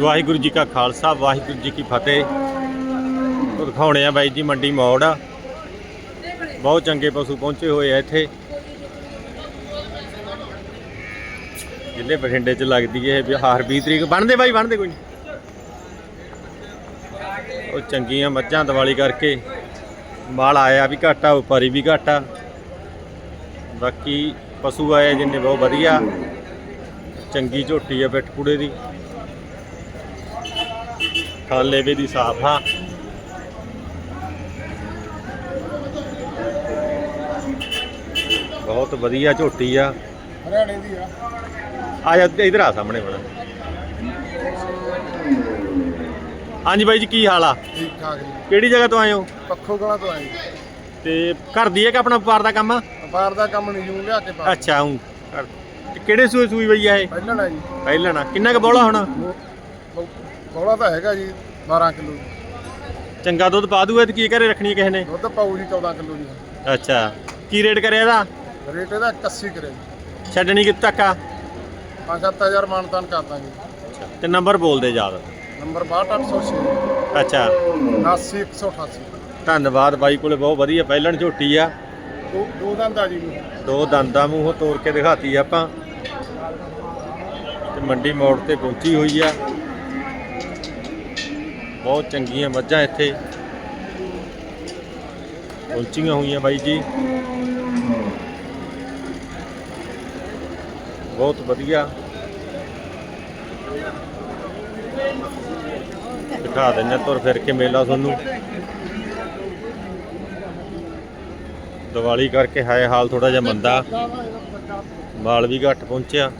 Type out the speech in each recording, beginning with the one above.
ਵਾਹਿਗੁਰੂ ਜੀ ਕਾ ਖਾਲਸਾ, ਵਾਹਿਗੁਰੂ ਜੀ ਕੀ ਫਤਿਹ। ਦਿਖਾਉਣੇ ਆ ਬਾਈ ਜੀ, ਮੰਡੀ ਮੋੜ ਆ। ਬਹੁਤ ਚੰਗੇ ਪਸ਼ੂ ਪਹੁੰਚੇ ਹੋਏ ਆ ਇੱਥੇ। ਜ਼ਿਲ੍ਹੇ ਬਠਿੰਡੇ ਚ ਲੱਗਦੀ ਹੈ ਬਿਹਾਰ 20 ਤਰੀਕ। ਬਣਦੇ ਬਾਈ, ਬਣਦੇ ਕੋਈ ਨਹੀਂ। ਉਹ ਚੰਗੀਆਂ ਮੱਝਾਂ ਦੀਵਾਲੀ ਕਰਕੇ ਮਾਲ ਆਇਆ ਵੀ ਘੱਟ ਆ ਵਪਾਰੀ ਵੀ ਘੱਟ ਆ। ਬਾਕੀ ਪਸ਼ੂ ਆਏ ਜਿੰਨੇ ਬਹੁਤ ਵਧੀਆ। ਚੰਗੀ ਝੋਟੀ ਆ ਪਿੱਠ ਪੂੜੇ ਦੀ। ਖਾਲੇ ਵੇ ਦੀ ਸਾਫ਼ ਬਹੁਤ ਵਧੀਆ ਝੋਟੀ ਆ। ਹਰਿਆਣੇ ਦੀ ਆ। ਆ ਜਾ ਇਧਰ ਆ ਸਾਹਮਣੇ ਬਣਾ ਹਾਂਜੀ ਬਾਈ ਜੀ ਕੀ ਹਾਲ ਆ? ਠੀਕ ਠਾਕ ਜੀ। ਕਿਹੜੀ ਜਗ੍ਹਾ ਤੋਂ ਆਏ ਹੋ? ਪੱਖੋ ਗਲਾ ਤੋਂ ਆਏ ਤੇ ਘਰ ਦੀ ਹੈ ਕਿ ਆਪਣਾ ਵਪਾਰ ਦਾ ਕੰਮ? ਆ ਵਪਾਰ ਦਾ ਕੰਮ ਨਹੀਂ ਜੂੰ ਲਿਆ ਕੇ ਪਾ ਅੱਛਾ ਹੂੰ ਕਿਹੜੇ ਸੂਏ ਸੂਈ ਬਈ ਆ ਇਹ? ਪਹਿਲਾਂ ਨਾ ਜੀ। ਪਹਿਲਾਂ ਨਾ ਕਿੰਨਾ ਕੁ ਬੋਲਾ ਹੋਣਾ? ਬੋਲਾ ਤਾਂ ਹੈਗਾ ਜੀ 12 ਕਿਲੋ। ਚੰਗਾ ਦੁੱਧ ਪਾ ਦੂਗਾ ਤੇ ਕੀ ਘਰੇ ਰੱਖਣੀ ਕਿਸੇ ਨੇ? ਦੁੱਧ ਪਾਉ ਜੀ 14 ਕਿਲੋ ਜੀ। ਅੱਛਾ ਕੀ ਰੇਟ ਕਰਿਆ ਇਹਦਾ? ਰੇਟ ਇਹਦਾ 81 ਕਰੇ ਜੀ। ਛੱਡਣੀ ਕਿੱਥੇ ਤੱਕ ਆ? 5-7000 ਮਾਨਤਾਨ ਕਰ ਦਾਂਗੇ। ਤੇ ਨੰਬਰ ਬੋਲ ਦੇ ਯਾਦ ਨੰਬਰ 62806 ਅੱਛਾ। 79188 ਧੰਨਵਾਦ ਬਾਈ ਕੋਲੇ ਬਹੁਤ ਵਧੀਆ ਪਹਿਲਣ ਝੋਟੀ ਆ। ਦੋ ਦੋ ਦੰਦ ਆ ਜੀ ਦੋ ਦੰਦਾਂ ਮੂੰਹੋਂ ਤੋੜ ਕੇ ਦਿਖਾਤੀ ਆਪਾਂ। ਤੇ ਮੰਡੀ ਮੋੜ ਤੇ ਪਹੁੰਚੀ ਹੋਈ ਆ। ਬਹੁਤ ਚੰਗੀਆਂ ਮੱਝਾਂ ਇੱਥੇ। ਪਹੁੰਚੀਆਂ ਹੋਈਆਂ ਬਾਈ ਜੀ। ਬਹੁਤ ਵਧੀਆ। ਦਿਖਾ ਹਾਂ ਤੁਰ ਫਿਰ ਕੇ ਮੇਲਾ ਤੁਹਾਨੂੰ। ਦੀਵਾਲੀ ਕਰਕੇ ਹੈ ਹਾਲ ਥੋੜਾ ਜਿਹਾ ਮੰਦਾ। ਮਾਲ ਵੀ ਘੱਟ ਪਹੁੰਚਿਆ।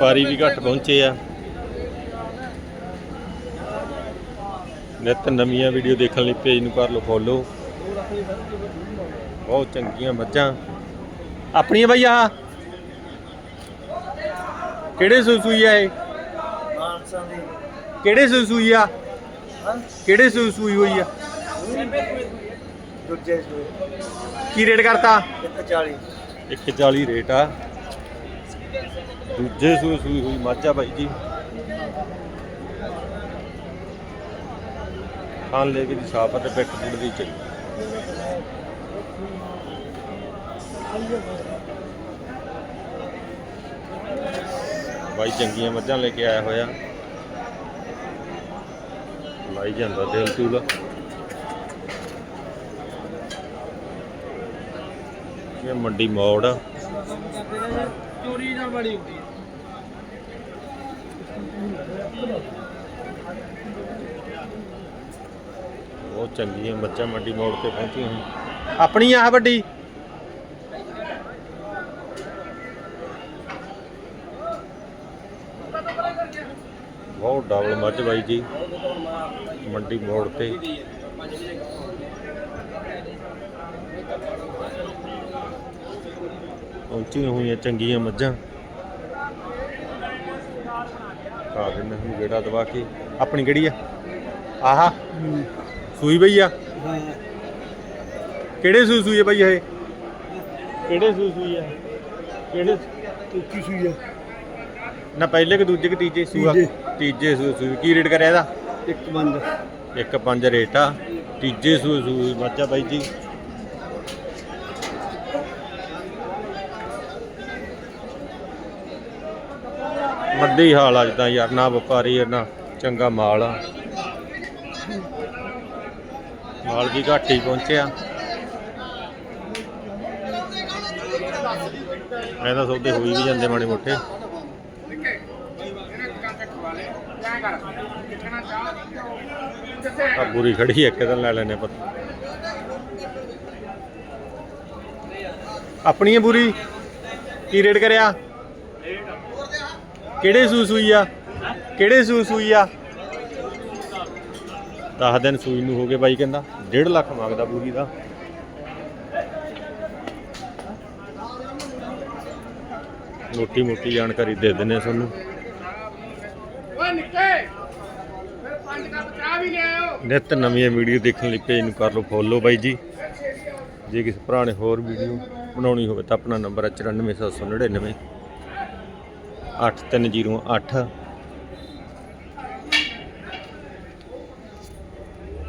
ਪਾਰੀ ਵੀ ਘੱਟ ਪਹੁੰਚੇ ਆ। ਨਿਤ ਨਵੀਆਂ ਵੀਡੀਓ ਦੇਖਣ ਲਈ ਪੇਜ ਨੂੰ ਕਰ ਲਓ ਫੋਲੋ ਬਹੁਤ ਚੰਗੀਆਂ ਮੱਝਾਂ। ਆਪਣੀਆਂ ਬਈ ਆਹ। ਕਿਹੜੇ ਸੂਈ ਸੂਈ ਆ ਇਹ? ਕਿਹੜੇ ਸੂਈ ਸੂਈ ਆ ਕਿਹੜੇ ਸੂਈ ਸੂਈ ਹੋਈ ਆ? ਦੂਜੇ ਕੀ ਰੇਟ ਕਰਤਾ? 140 140 ਰੇਟ ਆ। ਦੂਜੇ ਸੂਈ ਸੂਈ ਹੋਈ ਮੱਝ ਆ ਬਾਈ ਜੀ। ਖਾਣ ਲੈ ਕੇ ਦੀ ਸਾਫ਼ ਅਤੇ ਪਿੱਠ ਪੁੱਟ ਦੀ ਚੱਲੀ ਬਾਈ ਚੰਗੀਆਂ ਮੱਝਾਂ ਲੈ ਕੇ ਆਇਆ ਹੋਇਆ। ਲਾਈ ਜਾਂਦਾ ਦਿਲ ਤੂਲ। ਇਹ ਮੰਡੀ ਮੋੜ ਆ। ਚੋਰੀ ਨਾਲ ਬੜੀ ਹੁੰਦੀ ਬਹੁਤ ਚੰਗੀ ਹੈ ਬੱਚਾ ਮੰਡੀ ਮੋੜ ਤੇ ਪਹੁੰਚੀ ਹੋਈ ਆਪਣੀ ਆਹ ਵੱਡੀ। ਬਹੁਤ ਡਬਲ ਮੱਝ ਬਾਈ ਜੀ, ਮੰਡੀ ਮੋੜ ਤੇ। ਪਹੁੰਚੀਆਂ ਹੋਈਆਂ ਚੰਗੀਆਂ ਮੱਝਾਂ। ਖਾ ਦਿੰਦੇ ਹੁਣ ਗੇੜਾ ਦਵਾ ਕੇ। ਆਪਣੀ ਕਿਹੜੀ ਆ? ਆਹਾ। ਸੂਈ ਬਈ ਆ? ਕਿਹੜੇ ਸੂਈ ਸੂਈ ਹੈ ਬਈ ਇਹ? ਕਿਹੜੇ ਸੂਈ ਸੂਈ ਆ? ਕਿਹੜੇ ਤੁੱਕੀ ਸੂਈ ਆ। ਨਾ ਪਹਿਲੇ ਕਿ ਦੂਜੇ ਕਿ ਤੀਜੇ ਸੂਆ ਤੀਜੇ। ਤੀਜੇ ਸੂਈ ਸੂਈ। ਕੀ ਰੇਟ ਕਰਿਆ ਇਹਦਾ? ਇੱਕ ਬੰਦ ਇੱਕ ਪੰਜ ਰੇਟ ਆ। ਤੀਜੇ ਸੂਈ ਸੂਈ। ਬੱਚਾ ਬਾਈ ਜੀ। ਮੱਦੀ ਹਾਲ ਆ ਜਿੱਦਾਂ ਯਾਰ ਨਾ ਵਪਾਰੀ ਆ, ਨਾ ਚੰਗਾ ਮਾਲ ਆ। ਮਾਲ ਵੀ ਘੱਟ ਹੀ ਪਹੁੰਚਿਆ ਐਦਾ ਸੌਦੇ ਹੋਈ ਵੀ ਜਾਂਦੇ ਮਾੜੇ ਮੋਟੇ। ਆ ਬੁਰੀ ਖੜੀ ਇੱਕ ਦਿਨ ਲੈ ਲੈਨੇ ਪਤਾ ਆਪਣੀ ਹੈ ਬੁਰੀ? ਕੀ ਰੇਟ ਕਰਿਆ? ਕਿਹੜੇ ਸੂ ਸੂਈ ਆ? ਕਿਹੜੇ ਸੂ ਸੂਈ ਆ? 10 ਦਿਨ ਸੂਈ ਨੂੰ ਹੋ ਗਏ ਬਾਈ ਕਹਿੰਦਾ। 1.5 ਲੱਖ ਮੰਗਦਾ ਬੁਰੀ ਦਾ। ਮੋਟੀ ਮੋਟੀ ਜਾਣਕਾਰੀ ਦੇ ਦਿੰਨੇ ਆ ਤੁਹਾਨੂੰ। ਓਏ ਨਿੱਕੇ! ਫਿਰ ਪੰਜ ਕੱਪ ਚਾਹ ਵੀ ਲਿਆਓ ਨਿਤ ਨਵੀਆਂ ਵੀਡੀਓ ਦੇਖਣ ਲਈ ਪੇਜ ਨੂੰ ਕਰ ਲਓ ਫੋਲੋ ਬਾਈ ਜੀ। ਜੇ ਕਿਸੇ ਭਰਾ ਨੇ ਹੋਰ ਵੀਡੀਓ ਬਣਾਉਣੀ ਹੋਵੇ ਤਾਂ ਆਪਣਾ ਨੰਬਰ ਹੈ 94799 8308